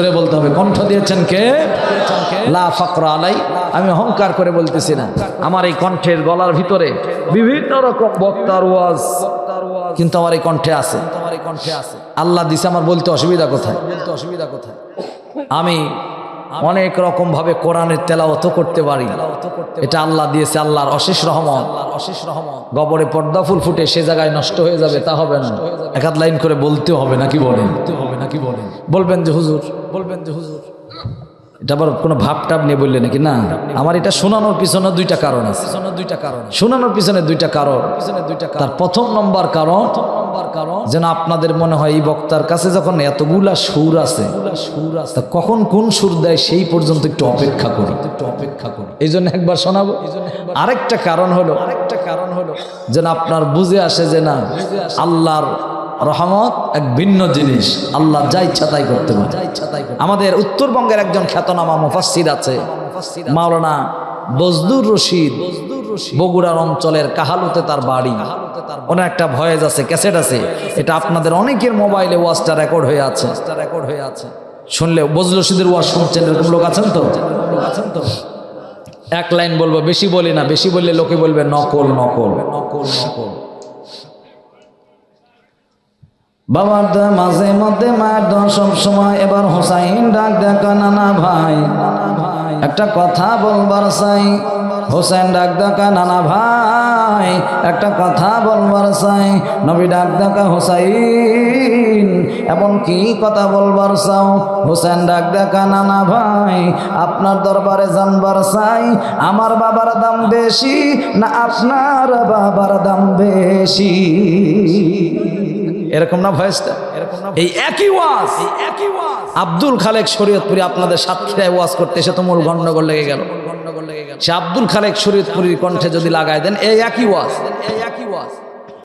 করে বলতে হবে। কণ্ঠ দিয়েছেন কে? লা ফকর আলাই। আমি অহংকার করে বলতেছি না। আমার এই কণ্ঠের গলার ভিতরে বিভিন্ন রকম বক্তার ওয়াজ কিন্তু আমার এই কণ্ঠে আছে। আমার এই কণ্ঠে আছে আল্লাহ দিছে, আমার বলতে অসুবিধা কোথায় বলতে অসুবিধা কোথায়? আমি অনেক রকম ভাবে কোরআনের তেলাওত করতে পারি। এটা আল্লাহ দিয়েছে আল্লাহর অশেষ রহমত। অশেষ রহমত। গবরে পর্দা ফুল ফুটে সে জায়গায় নষ্ট হয়ে যাবে তা হবে না। এক লাইন করে বলতে হবে নাকি বলেন? হবে নাকি বলেন? বলবেন যে হুজুর। বলবেন যে হুজুর। এটা আবার কোনো ভাব টাব নিয়ে বললে নাকি? না, আমার এটা শোনানোর পিছনে দুইটা কারণ আছে। দুইটা কারণ শোনানোর পিছনে দুইটা কারণ। পিছনে দুইটা তার প্রথম নম্বর কারণ নম্বর কারণ যেন আপনাদের মনে হয় এই বক্তার কাছে যখন এতগুলা সুর আছে সুর আছে কখন কোন সুর দেয় সেই পর্যন্ত একটু অপেক্ষা করি একটু অপেক্ষা করি এই জন্য একবার শোনাবো। আরেকটা কারণ হলো আরেকটা কারণ হলো, যেন আপনার বুঝে আসে যে না, আল্লাহর রহমত এক ভিন্ন জিনিস। আল্লাহ যা ইচ্ছা তাই করতে পারে। আমাদের উত্তরবঙ্গের একজন খ্যাতনামা মুফাসসির আছে, মাওলানা বজদুর রশিদ। বগুড়ার অঞ্চলের কাহালুতে তার বাড়ি। ওনার একটা ভয়েস আছে, ক্যাসেট আছে। এটা আপনাদের অনেকের মোবাইলে ওয়াজটা রেকর্ড হয়ে আছে। রেকর্ড হয়ে আছে শুনলে বজলুর রশিদের ওয়াজ শুনছেন এরকম লোক আছেন তো? আছেন তো এক লাইন বলব, বেশি বলি না, বেশি বললে লোকে বলবে নকল নকল নকল নকল। বাবার দা মাঝে মধ্যে মায়ের দোয়া সব সময় এবার হোসাইন ডাক দেখা নানা ভাই, একটা কথা বলবার চাই। হোসেন ডাক দেখা নানা ভাই, একটা কথা বলবার চাই। নবী ডাক দেখা হোসাইন, এমন কি কথা বলবার চাও? হোসেন ডাক দেখা নানা ভাই, আপনার দরবারে জানবার চাই। আমার বাবার দাম বেশি না আপনার বাবার দাম বেশি? এরকম না ভয়েসটা এরকম না এই একই ওয়াজ। এই একই ওয়াজ আব্দুল খালেক শরীয়তপুরি আপনাদের সাতক্ষীরায় ওয়াজ করতে এসে তো মূল গন্ডগোল লেগে গেল। লেগে গেল সে আব্দুল খালেক শরীয়তপুরীর কণ্ঠে যদি লাগাই দেন, এই একই ওয়াজ।